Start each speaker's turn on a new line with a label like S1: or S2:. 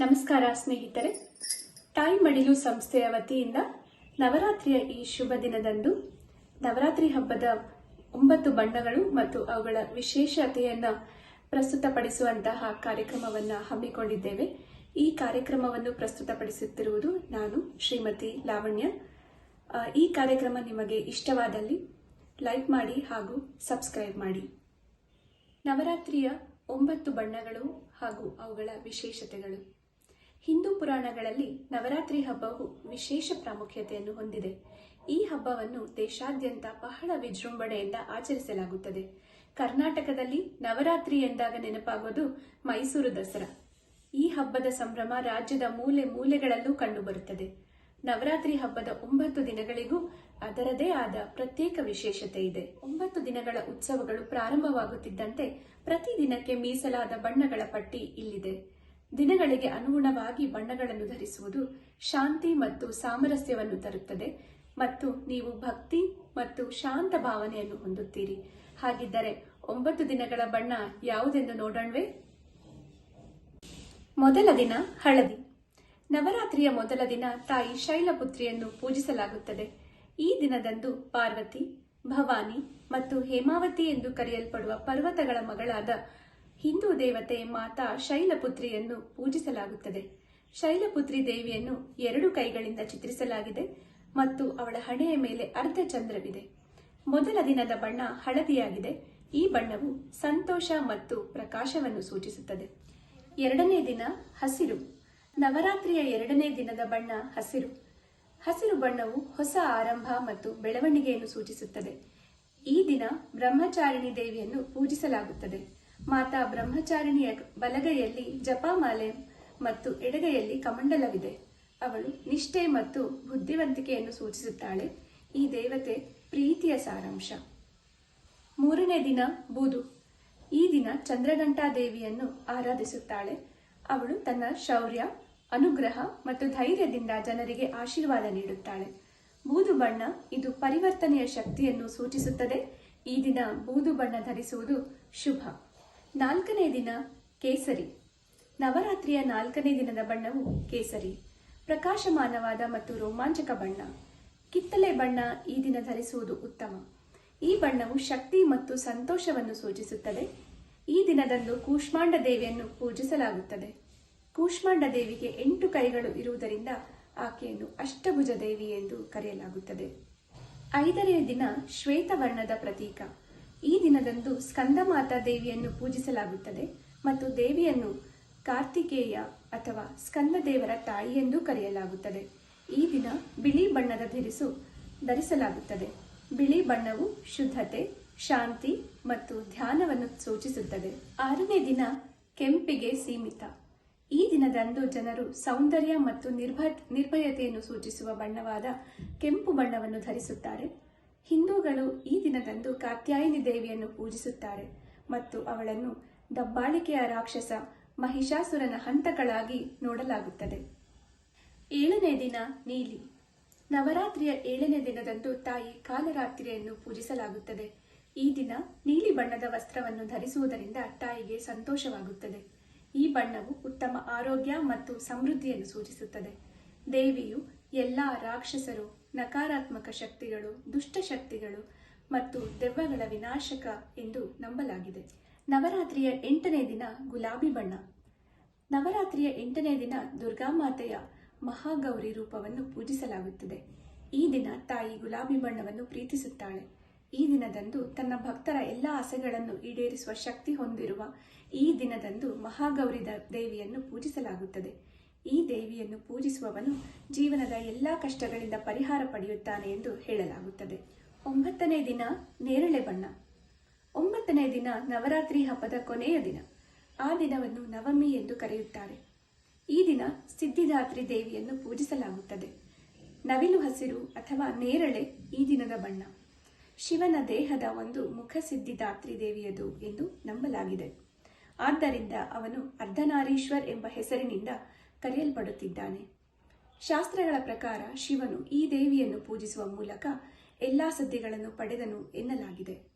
S1: ನಮಸ್ಕಾರ ಸ್ನೇಹಿತರೆ. ತಾಯಿ ಮಡಿಲು ಸಂಸ್ಥೆಯ ವತಿಯಿಂದ ನವರಾತ್ರಿಯ ಈ ಶುಭ ದಿನದಂದು ನವರಾತ್ರಿ ಹಬ್ಬದ ಒಂಬತ್ತು ಬಣ್ಣಗಳು ಮತ್ತು ಅವುಗಳ ವಿಶೇಷತೆಯನ್ನು ಪ್ರಸ್ತುತಪಡಿಸುವಂತಹ ಕಾರ್ಯಕ್ರಮವನ್ನು ಹಮ್ಮಿಕೊಂಡಿದ್ದೇವೆ. ಈ ಕಾರ್ಯಕ್ರಮವನ್ನು ಪ್ರಸ್ತುತಪಡಿಸುತ್ತಿರುವುದು ನಾನು, ಶ್ರೀಮತಿ ಲಾವಣ್ಯ. ಈ ಕಾರ್ಯಕ್ರಮ ನಿಮಗೆ ಇಷ್ಟವಾದಲ್ಲಿ ಲೈಕ್ ಮಾಡಿ ಹಾಗೂ ಸಬ್ಸ್ಕ್ರೈಬ್ ಮಾಡಿ. ನವರಾತ್ರಿಯ ಒಂಬತ್ತು ಬಣ್ಣಗಳು ಹಾಗೂ ಅವುಗಳ ವಿಶೇಷತೆಗಳು. ಹಿಂದೂ ಪುರಾಣಗಳಲ್ಲಿ ನವರಾತ್ರಿ ಹಬ್ಬವು ವಿಶೇಷ ಪ್ರಾಮುಖ್ಯತೆಯನ್ನು ಹೊಂದಿದೆ. ಈ ಹಬ್ಬವನ್ನು ದೇಶಾದ್ಯಂತ ಬಹಳ ವಿಜೃಂಭಣೆಯಿಂದ ಆಚರಿಸಲಾಗುತ್ತದೆ. ಕರ್ನಾಟಕದಲ್ಲಿ ನವರಾತ್ರಿ ಎಂದಾಗ ನೆನಪಾಗೋದು ಮೈಸೂರು ದಸರಾ. ಈ ಹಬ್ಬದ ಸಂಭ್ರಮ ರಾಜ್ಯದ ಮೂಲೆ ಮೂಲೆಗಳಲ್ಲೂ ಕಂಡುಬರುತ್ತದೆ. ನವರಾತ್ರಿ ಹಬ್ಬದ ಒಂಬತ್ತು ದಿನಗಳಿಗೂ ಅದರದೇ ಆದ ಪ್ರತ್ಯೇಕ ವಿಶೇಷತೆ ಇದೆ. ಒಂಬತ್ತು ದಿನಗಳ ಉತ್ಸವಗಳು ಪ್ರಾರಂಭವಾಗುತ್ತಿದ್ದಂತೆ ಪ್ರತಿ ದಿನಕ್ಕೆ ಮೀಸಲಾದ ಬಣ್ಣಗಳ ಪಟ್ಟಿ ಇಲ್ಲಿದೆ. ದಿನಗಳಿಗೆ ಅನುಗುಣವಾಗಿ ಬಣ್ಣಗಳನ್ನು ಧರಿಸುವುದು ಶಾಂತಿ ಮತ್ತು ಸಾಮರಸ್ಯವನ್ನು ತರುತ್ತದೆ ಮತ್ತು ನೀವು ಭಕ್ತಿ ಮತ್ತು ಶಾಂತ ಭಾವನೆಯನ್ನು ಹೊಂದುತ್ತೀರಿ. ಹಾಗಿದ್ದರೆ ಒಂಬತ್ತು ದಿನಗಳ ಬಣ್ಣ ಯಾವುದೆಂದು ನೋಡೋಣವೆ? ಮೊದಲ ದಿನ ಹಳದಿ. ನವರಾತ್ರಿಯ ಮೊದಲ ದಿನ ತಾಯಿ ಶೈಲಪುತ್ರಿಯನ್ನು ಪೂಜಿಸಲಾಗುತ್ತದೆ. ಈ ದಿನದಂದು ಪಾರ್ವತಿ, ಭವಾನಿ ಮತ್ತು ಹೇಮಾವತಿ ಎಂದು ಕರೆಯಲ್ಪಡುವ ಪರ್ವತಗಳ ಮಗಳಾದ ಹಿಂದೂ ದೇವತೆ ಮಾತಾ ಶೈಲಪುತ್ರಿಯನ್ನು ಪೂಜಿಸಲಾಗುತ್ತದೆ. ಶೈಲಪುತ್ರಿ ದೇವಿಯನ್ನು ಎರಡು ಕೈಗಳಿಂದ ಚಿತ್ರಿಸಲಾಗಿದೆ ಮತ್ತು ಅವಳ ಹಣೆಯ ಮೇಲೆ ಅರ್ಧ ಚಂದ್ರವಿದೆ ಮೊದಲ ದಿನದ ಬಣ್ಣ ಹಳದಿಯಾಗಿದೆ. ಈ ಬಣ್ಣವು ಸಂತೋಷ ಮತ್ತು ಪ್ರಕಾಶವನ್ನು ಸೂಚಿಸುತ್ತದೆ. ಎರಡನೇ ದಿನ ಹಸಿರು. ನವರಾತ್ರಿಯ ಎರಡನೇ ದಿನದ ಬಣ್ಣ ಹಸಿರು. ಹಸಿರು ಬಣ್ಣವು ಹೊಸ ಆರಂಭ ಮತ್ತು ಬೆಳವಣಿಗೆಯನ್ನು ಸೂಚಿಸುತ್ತದೆ. ಈ ದಿನ ಬ್ರಹ್ಮಚಾರಿಣಿ ದೇವಿಯನ್ನು ಪೂಜಿಸಲಾಗುತ್ತದೆ. ಮಾತಾ ಬ್ರಹ್ಮಚಾರಿಣಿಯ ಬಲಗೈಯಲ್ಲಿ ಜಪಮಾಲೆ ಮತ್ತು ಎಡಗೈಯಲ್ಲಿ ಕಮಂಡಲವಿದೆ. ಅವಳು ನಿಷ್ಠೆ ಮತ್ತು ಬುದ್ಧಿವಂತಿಕೆಯನ್ನು ಸೂಚಿಸುತ್ತಾಳೆ. ಈ ದೇವತೆ ಪ್ರೀತಿಯ ಸಾರಾಂಶ. ಮೂರನೇ ದಿನ ಬೂದು ಈ ದಿನ ಚಂದ್ರಘಂಟಾ ದೇವಿಯನ್ನು ಆರಾಧಿಸುತ್ತಾಳೆ. ಅವಳು ತನ್ನ ಶೌರ್ಯ, ಅನುಗ್ರಹ ಮತ್ತು ಧೈರ್ಯದಿಂದ ಜನರಿಗೆ ಆಶೀರ್ವಾದ ನೀಡುತ್ತಾಳೆ. ಬೂದು ಬಣ್ಣ ಇದು ಪರಿವರ್ತನೆಯ ಶಕ್ತಿಯನ್ನು ಸೂಚಿಸುತ್ತದೆ. ಈ ದಿನ ಬೂದು ಬಣ್ಣ ಧರಿಸುವುದು ಶುಭ. ನಾಲ್ಕನೇ ದಿನ ಕೇಸರಿ. ನವರಾತ್ರಿಯ ನಾಲ್ಕನೇ ದಿನದ ಬಣ್ಣವು ಕೇಸರಿ. ಪ್ರಕಾಶಮಾನವಾದ ಮತ್ತು ರೋಮಾಂಚಕ ಬಣ್ಣ. ಕಿತ್ತಲೆ ಬಣ್ಣ ಈ ದಿನ ಧರಿಸುವುದು ಉತ್ತಮ. ಈ ಬಣ್ಣವು ಶಕ್ತಿ ಮತ್ತು ಸಂತೋಷವನ್ನು ಸೂಚಿಸುತ್ತದೆ. ಈ ದಿನದಂದು ಕೂಷ್ಮಾಂಡ ದೇವಿಯನ್ನು ಪೂಜಿಸಲಾಗುತ್ತದೆ. ಕೂಷ್ಮಾಂಡ ದೇವಿಗೆ ಎಂಟು ಕೈಗಳು ಇರುವುದರಿಂದ ಆಕೆಯನ್ನು ಅಷ್ಟಭುಜ ದೇವಿ ಎಂದು ಕರೆಯಲಾಗುತ್ತದೆ. ಐದನೇ ದಿನ ಶ್ವೇತವರ್ಣದ ಪ್ರತೀಕ. ಈ ದಿನದಂದು ಸ್ಕಂದಮಾತಾ ದೇವಿಯನ್ನು ಪೂಜಿಸಲಾಗುತ್ತದೆ ಮತ್ತು ದೇವಿಯನ್ನು ಕಾರ್ತಿಕೇಯ ಅಥವಾ ಸ್ಕಂದ ದೇವರ ತಾಯಿ ಎಂದು ಕರೆಯಲಾಗುತ್ತದೆ. ಈ ದಿನ ಬಿಳಿ ಬಣ್ಣದ ಧರಿಸು ಧರಿಸಲಾಗುತ್ತದೆ. ಬಿಳಿ ಬಣ್ಣವು ಶುದ್ಧತೆ, ಶಾಂತಿ ಮತ್ತು ಧ್ಯಾನವನ್ನು ಸೂಚಿಸುತ್ತದೆ. ಆರನೇ ದಿನ ಕೆಂಪಿಗೆ ಸೀಮಿತ. ಈ ದಿನದಂದು ಜನರು ಸೌಂದರ್ಯ ಮತ್ತು ನಿರ್ಭ ನಿರ್ಭಯತೆಯನ್ನು ಸೂಚಿಸುವ ಬಣ್ಣವಾದ ಕೆಂಪು ಬಣ್ಣವನ್ನು ಧರಿಸುತ್ತಾರೆ. ಹಿಂದೂಗಳು ಈ ದಿನದಂದು ಕಾತ್ಯಾಯಿನಿ ದೇವಿಯನ್ನು ಪೂಜಿಸುತ್ತಾರೆ ಮತ್ತು ಅವಳನ್ನು ದಬ್ಬಾಳಿಕೆಯ ರಾಕ್ಷಸ ಮಹಿಷಾಸುರನ ಹಂತಗಳಾಗಿ ನೋಡಲಾಗುತ್ತದೆ. ಏಳನೇ ದಿನ ನೀಲಿ. ನವರಾತ್ರಿಯ ಏಳನೇ ದಿನದಂದು ತಾಯಿ ಕಾಲರಾತ್ರಿಯನ್ನು ಪೂಜಿಸಲಾಗುತ್ತದೆ. ಈ ದಿನ ನೀಲಿ ಬಣ್ಣದ ವಸ್ತ್ರವನ್ನು ಧರಿಸುವುದರಿಂದ ತಾಯಿಗೆ ಸಂತೋಷವಾಗುತ್ತದೆ. ಈ ಬಣ್ಣವು ಉತ್ತಮ ಆರೋಗ್ಯ ಮತ್ತು ಸಮೃದ್ಧಿಯನ್ನು ಸೂಚಿಸುತ್ತದೆ. ದೇವಿಯು ಎಲ್ಲ ರಾಕ್ಷಸರು ನಕಾರಾತ್ಮಕ ಶಕ್ತಿಗಳು ದುಷ್ಟಶಕ್ತಿಗಳು ಮತ್ತು ದೆವ್ವಗಳ ವಿನಾಶಕ ಎಂದು ನಂಬಲಾಗಿದೆ. ನವರಾತ್ರಿಯ ಎಂಟನೇ ದಿನ ಗುಲಾಬಿ ಬಣ್ಣ. ನವರಾತ್ರಿಯ ಎಂಟನೇ ದಿನ ದುರ್ಗಾಮಾತೆಯ ಮಹಾಗೌರಿ ರೂಪವನ್ನು ಪೂಜಿಸಲಾಗುತ್ತದೆ. ಈ ದಿನ ತಾಯಿ ಗುಲಾಬಿ ಬಣ್ಣವನ್ನು ಪ್ರೀತಿಸುತ್ತಾಳೆ. ಈ ದಿನದಂದು ತನ್ನ ಭಕ್ತರ ಎಲ್ಲ ಆಸೆಗಳನ್ನು ಈಡೇರಿಸುವ ಶಕ್ತಿ ಹೊಂದಿರುವ ಈ ದಿನದಂದು ಮಹಾಗೌರಿ ದೇವಿಯನ್ನು ಪೂಜಿಸಲಾಗುತ್ತದೆ. ಈ ದೇವಿಯನ್ನು ಪೂಜಿಸುವವನು ಜೀವನದ ಎಲ್ಲ ಕಷ್ಟಗಳಿಂದ ಪರಿಹಾರ ಪಡೆಯುತ್ತಾನೆ ಎಂದು ಹೇಳಲಾಗುತ್ತದೆ. ಒಂಬತ್ತನೇ ದಿನ ನೇರಳೆ ಬಣ್ಣ. ಒಂಬತ್ತನೇ ದಿನ ನವರಾತ್ರಿ ಹಬ್ಬದ ಕೊನೆಯ ದಿನ. ಆ ದಿನವನ್ನು ನವಮಿ ಎಂದು ಕರೆಯುತ್ತಾರೆ. ಈ ದಿನ ಸಿದ್ಧಿದಾತ್ರಿ ದೇವಿಯನ್ನು ಪೂಜಿಸಲಾಗುತ್ತದೆ. ನವಿಲು ಹಸಿರು ಅಥವಾ ನೇರಳೆ ಈ ದಿನದ ಬಣ್ಣ. ಶಿವನ ದೇಹದ ಒಂದು ಮುಖ ಸಿದ್ಧಿದಾತ್ರಿ ದೇವಿಯದು ಎಂದು ನಂಬಲಾಗಿದೆ. ಆದ್ದರಿಂದ ಅವನು ಅರ್ಧನಾರೀಶ್ವರ್ ಎಂಬ ಹೆಸರಿನಿಂದ ಕರೆಯಲ್ಪಡುತ್ತಿದ್ದಾನೆ. ಶಾಸ್ತ್ರಗಳ ಪ್ರಕಾರ ಶಿವನು ಈ ದೇವಿಯನ್ನು ಪೂಜಿಸುವ ಮೂಲಕ ಎಲ್ಲಾ ಸದ್ಯಗಳನ್ನು ಪಡೆದನು ಎನ್ನಲಾಗಿದೆ.